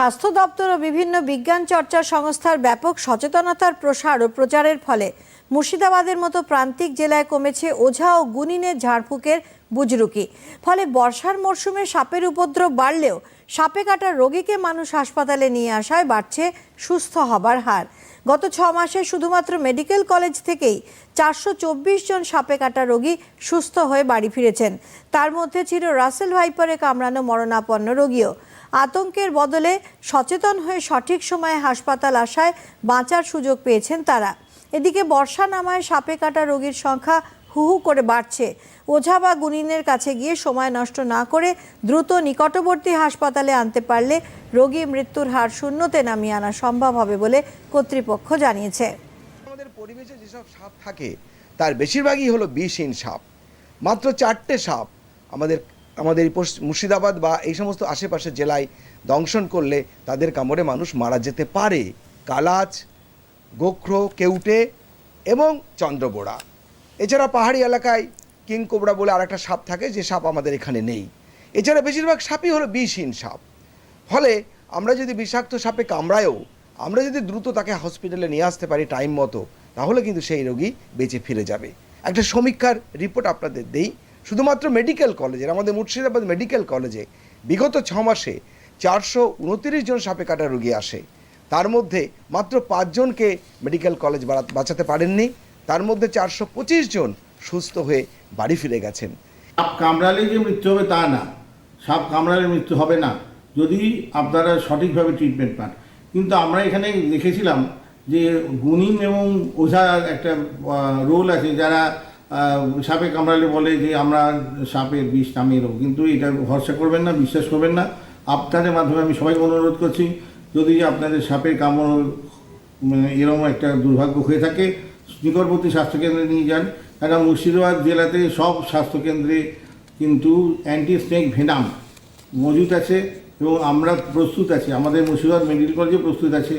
স্বাস্থ্য দপ্তর ও বিভিন্ন বিজ্ঞান চর্চা সংস্থার ব্যাপক সচেতনতার প্রসার ও প্রচারের ফলে মুর্শিদাবাদের মতো প্রান্তিক জেলায় কমেছে ওঝা ও গুনিনের ঝাড়ফুঁকের বুজরুকি। ফলে বর্ষার মরশুমে সাপের উপদ্রব বাড়লেও সাপে কাটা রোগীকে মানুষ হাসপাতালে নিয়ে আসায় বাড়ছে সুস্থ হবার হার। গত ছ মাসে শুধুমাত্র মেডিকেল কলেজ থেকেই চারশো চব্বিশ জন সাপে কাটা রোগী সুস্থ হয়ে বাড়ি ফিরেছেন। তার মধ্যে ছিল রাসেল ভাইপারে কামড়ানো মরণাপন্ন রোগীও। আতঙ্কের বদলে সচেতন হয়ে সঠিক সময়ে হাসপাতাল আসায় বাঁচার সুযোগ পেয়েছেন তারা। এদিকে বর্ষা নামায় সাপে কাটা রোগীর সংখ্যা হু হু করে বাড়ছে। ওঝা বা গুনিনের কাছে গিয়ে সময় নষ্ট না করে দ্রুত নিকটবর্তী হাসপাতালে আনতে পারলে রোগী মৃত্যুর হার শূন্যতে নামিয়ে আনা সম্ভব হবে বলে কর্তৃপক্ষ জানিয়েছে। আমাদের পরিবেশে যেসব সাপ থাকে, তার বেশিরভাগই হলো বিষহীন সাপ। মাত্র চারটে সাপ আমাদের আমাদের এই মুর্শিদাবাদ বা এই সমস্ত আশেপাশের জেলায় দংশন করলে তাদের কামড়ে মানুষ মারা যেতে পারে। কালাচ, গোখরো, কেউটে এবং চন্দ্রবোড়া। এছাড়া পাহাড়ি এলাকায় কিং কোবরা বলে আরেকটা সাপ থাকে, যে সাপ আমাদের এখানে নেই। এছাড়া বেশিরভাগ সাপই হলো বিষহীন সাপ। ফলে আমরা যদি বিষাক্ত সাপে কামড়ায়ও, আমরা যদি দ্রুত তাকে হসপিটালে নিয়ে আসতে পারি টাইম মতো, তাহলে কিন্তু সেই রোগী বেঁচে ফিরে যাবে। একটা সমীক্ষার রিপোর্ট আপনাদের দেই। শুধুমাত্র মেডিকেল কলেজের আমাদের মুর্শিদাবাদ মেডিকেল কলেজে বিগত ছ মাসে চারশো উনতিরিশ জন সাপে কাটা রুগী আসে। তার মধ্যে মাত্র পাঁচজনকে মেডিকেল কলেজ বাঁচাতে পারেননি। তার মধ্যে চারশো পঁচিশ জন সুস্থ হয়ে বাড়ি ফিরে গেছেন। সাপ কামড়ালে যে মৃত্যু হবে তা না। সাপ কামড়ালে মৃত্যু হবে না, যদি আপনারা সঠিকভাবে ট্রিটমেন্ট পান। কিন্তু আমরা এখানে দেখেছিলাম যে গুণিন এবং ওঝার একটা রোল আছে যারা সাপে কামড়ালে বলে যে আমরা সাপের বিষ নামিয়ে দেবো কিন্তু এটা ভরসা করবেন না, বিশ্বাস করবেন না। আপনাদের মাধ্যমে আমি সবাইকে অনুরোধ করছি, যদি আপনাদের সাপের কামড় মানে এরকম একটা দুর্ভাগ্য হয়ে থাকে, নিকটবর্তী স্বাস্থ্যকেন্দ্রে নিয়ে যান। কারণ মুর্শিদাবাদ জেলাতে সব স্বাস্থ্যকেন্দ্রে কিন্তু অ্যান্টি স্নেক ভেনাম মজুদ আছে এবং আমরা প্রস্তুত আছি। আমাদের মুর্শিদাবাদ মেডিকেল কলেজে প্রস্তুত আছে।